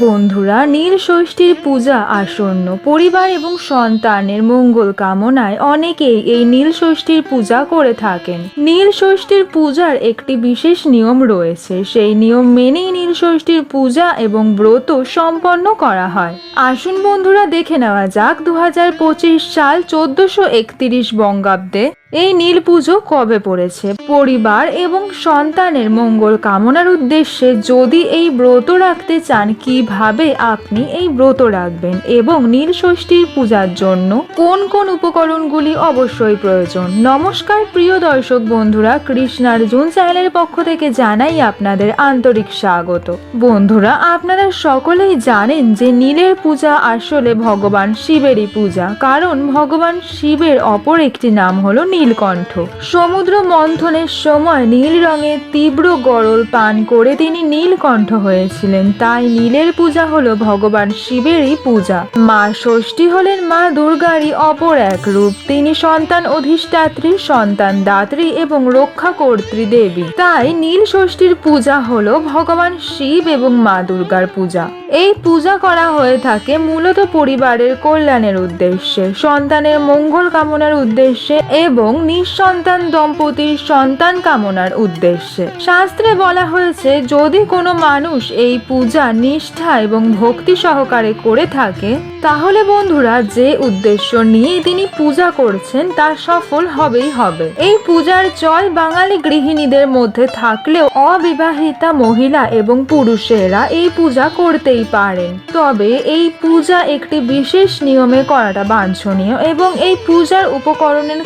বন্ধুরা, নীল ষষ্ঠীর পূজা আসন্ন। পরিবার এবং সন্তানের মঙ্গল কামনায় অনেকেই এই নীল ষষ্ঠীর পূজা করে থাকেন। নীল ষষ্ঠীর পূজার একটি বিশেষ নিয়ম রয়েছে। সেই নিয়ম মেনেই নীল ষষ্ঠীর পূজা এবং ব্রত সম্পন্ন করা হয়। আসুন বন্ধুরা, দেখে নেওয়া যাক। দু হাজার পঁচিশ সাল চোদ্দশো একত্রিশ বঙ্গাব্দে এই নীল পুজো কবে পড়েছে? পরিবার এবং সন্তানের মঙ্গল কামনার উদ্দেশ্যে যদি এই ব্রত রাখতে চান, কীভাবে আপনি এই ব্রত রাখবেন এবং নীল ষষ্ঠীর পূজার জন্য কোন কোন উপকরণগুলি অবশ্যই প্রয়োজন? নমস্কার, প্রিয় দর্শক বন্ধুরা কৃষ্ণার্জুন চ্যানেলের পক্ষ থেকে জানাই আপনাদের আন্তরিক স্বাগত। বন্ধুরা, আপনারা সকলেই জানেন যে নীলের পূজা আসলে ভগবান শিবেরই পূজা। কারণ ভগবান শিবের অপর একটি নাম হলো নীলকণ্ঠ। সমুদ্র মন্থনের সময় নীল রঙের তীব্র গরল পান করে তিনি নীলকণ্ঠ হয়েছিলেন। তাই নীলের পূজা হলো ভগবান শিবেরই পূজা। মা ষষ্ঠী হলেন মা দুর্গারই অপর এক রূপ। তিনি সন্তান অধিষ্ঠাত্রী, সন্তান দাত্রী এবং রক্ষা কর্ত্রী দেবী। তাই নীল ষষ্ঠীর পূজা হলো ভগবান শিব এবং মা দুর্গার পূজা। এই পূজা করা হয়ে থাকে মূলত পরিবারের কল্যাণের উদ্দেশ্যে, সন্তানের মঙ্গল কামনার উদ্দেশ্যে এবং নিঃসন্তান দম্পতির সন্তান কামনার উদ্দেশ্যে। শাস্ত্রে বলা হয়েছে, যদি কোনো মানুষ এই পূজা নিষ্ঠা এবং ভক্তি সহকারে করে থাকে, তাহলে বন্ধুরা যে উদ্দেশ্য নিয়ে তিনি পূজা করছেন তা সফল হবেই হবে। এই পূজার চল বাঙালি গৃহিণীদের মধ্যে থাকলেও অবিবাহিতা মহিলা এবং পুরুষেরা এই পূজা করতেই পারেন। তবে এই পূজা একটি বিশেষ নিয়মে করাটা বাঞ্ছনীয় এবং এই পূজার উপকরণের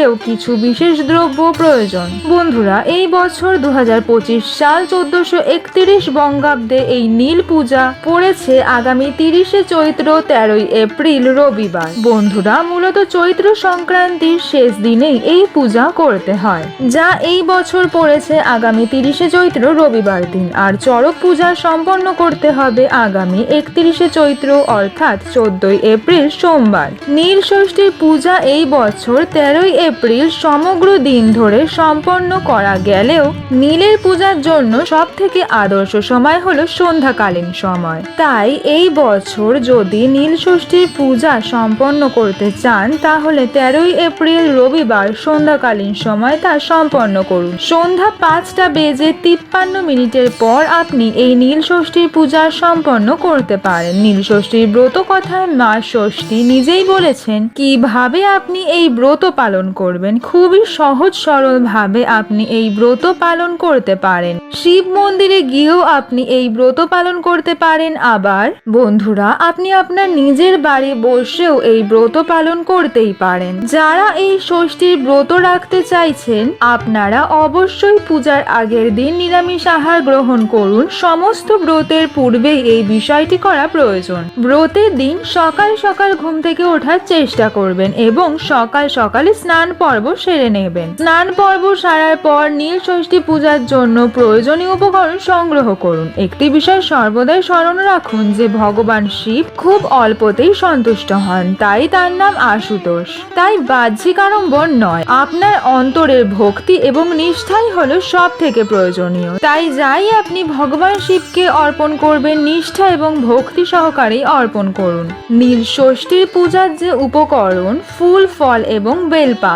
ক্ষেত্রেও কিছু বিশেষ দ্রব্য প্রয়োজন। বন্ধুরা, এই বছর দু হাজার পঁচিশ সাল চোদ্দশো একত্রিশ বঙ্গাব্দে এই নীল পূজা পড়েছে আগামী তিরিশে চৈত্র, তেরোই এপ্রিল, রবিবার। বন্ধুরা, মূলত চৈত্র সংক্রান্তির শেষ দিনেই এই পূজা করতে হয়, যা এই বছর পড়েছে আগামী তিরিশে চৈত্র, রবিবার দিন। আর চড়ক পূজা সম্পন্ন করতে হবে আগামী একত্রিশে চৈত্র, অর্থাৎ চোদ্দই এপ্রিল, সোমবার। নীল ষষ্ঠীর পূজা এই বছর তেরোই এপ্রিল সমগ্র দিন ধরে সম্পন্ন করা গেলেও নীলের পূজার জন্য সব থেকে আদর্শ সময় হলো সন্ধ্যাকালীন সময়। তাই এই বছর যদি নীল ষষ্ঠীর পূজা সম্পন্ন করতে চান, তাহলে তেরোই এপ্রিল রবিবার সন্ধ্যাকালীন সময় তা সম্পন্ন করুন। সন্ধ্যা পাঁচটা বেজে তিপ্পান্ন মিনিটের পর আপনি এই নীল ষষ্ঠীর পূজা সম্পন্ন করতে পারেন। নীল ষষ্ঠীর ব্রত কথায় মা ষষ্ঠী নিজেই বলেছেন, কীভাবে আপনি এই ব্রত পালন করবেন। খুবই সহজ সরল ভাবে আপনি এই ব্রত পালন করতে পারেন। শিব মন্দিরে গিয়েও আপনি এই ব্রত পালন করতে পারেন। আবার, বন্ধুরা, আপনি আপনার নিজের বাড়ি বসেও এই ব্রত পালন করতেই পারেন। যারা এই ষষ্ঠীর ব্রত রাখতে চাইছেন, আপনারা অবশ্যই পূজার আগের দিন নিরামিষ আহার গ্রহণ করুন। সমস্ত ব্রতের পূর্বেই এই বিষয়টি করা প্রয়োজন। ব্রতের দিন সকাল সকাল ঘুম থেকে ওঠার চেষ্টা করবেন এবং সকাল সকালে স্নান পর্ব সেরে নেবেন। স্নান পর্ব সারার পর নীল ষষ্ঠী পূজার জন্য প্রয়োজনীয় উপকরণ সংগ্রহ করুন। একটি বিষয় সর্বদাই স্মরণ রাখুন যে ভগবান শিব খুব অল্পতেই সন্তুষ্ট হন, তাই তার নাম আশুতোষ। তাই বাহ্যিক আড়ম্বর নয়, আপনার অন্তরের ভক্তি এবং নিষ্ঠাই হলো সব থেকে প্রয়োজনীয়। তাই যাই আপনি ভগবান শিবকে অর্পণ করবেন, নিষ্ঠা এবং ভক্তি সহকারেই অর্পণ করুন। নীল ষষ্ঠীর পূজার যে উপকরণ, ফুল, ফল এবং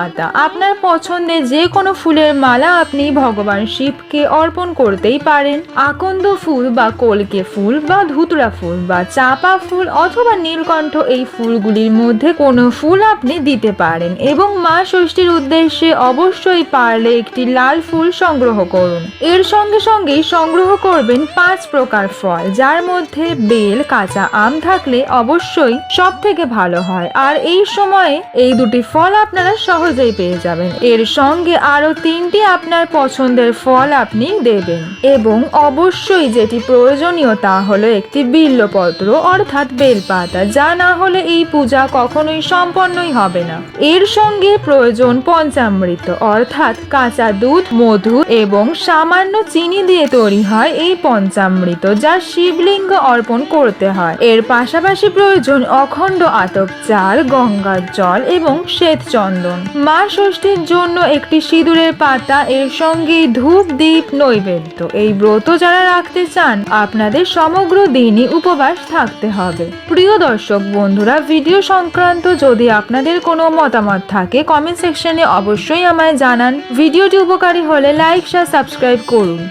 বেলপাতা আপনার পছন্দের যে কোনো ফুলের মালা আপনি ভগবান শিবকে অর্পণ করতেই পারেন। আকন্দ ফুল বা কলকে ফুল বা ধুতরা ফুল বা চাপা ফুল অথবা নীলকণ্ঠ এই ফুলগুলির মধ্যে কোনো ফুল আপনি দিতে পারেন এবং মা ষষ্ঠীর উদ্দেশ্যে অবশ্যই পারলে একটি লাল ফুল সংগ্রহ করুন। এর সঙ্গে সঙ্গেই সংগ্রহ করবেন পাঁচ প্রকার ফল, যার মধ্যে বেল, কাঁচা আম থাকলে অবশ্যই সব থেকে ভালো হয়। আর এই সময়ে এই দুটি ফল আপনারা সহজেই পেয়ে যাবেন। এর সঙ্গে আরও তিনটি আপনার পছন্দের ফল আপনি দেবেন। এবং অবশ্যই যেটি প্রয়োজনীয় তা হলো একটি বিল্লপত্র, অর্থাৎ বেলপাতা, যা না হলে এই পূজা কখনোই সম্পন্নই হবে না। এর সঙ্গে প্রয়োজন পঞ্চামৃত, অর্থাৎ কাঁচা দুধ, মধু এবং সামান্য চিনি দিয়ে তৈরি হয় এই পঞ্চামৃত, যা শিবলিঙ্গ অর্পণ করতে হয়। এর পাশাপাশি প্রয়োজন অখণ্ড আতপ, চাল, গঙ্গার জল এবং শ্বেত চন্দন মা ষষ্ঠীর জন্য একটি সিঁদুরের পাতা, এর সঙ্গে ধূপ দ্বীপ নৈবেদ্য। এই ব্রত যারা রাখতে চান, আপনাদের সমগ্র দিনই উপবাস থাকতে হবে। প্রিয় দর্শক বন্ধুরা, ভিডিও সংক্রান্ত যদি আপনাদের কোনো মতামত থাকে কমেন্ট সেকশনে অবশ্যই আমায় জানান। ভিডিওটি উপকারী হলে লাইক শেয়ার সাবস্ক্রাইব করুন।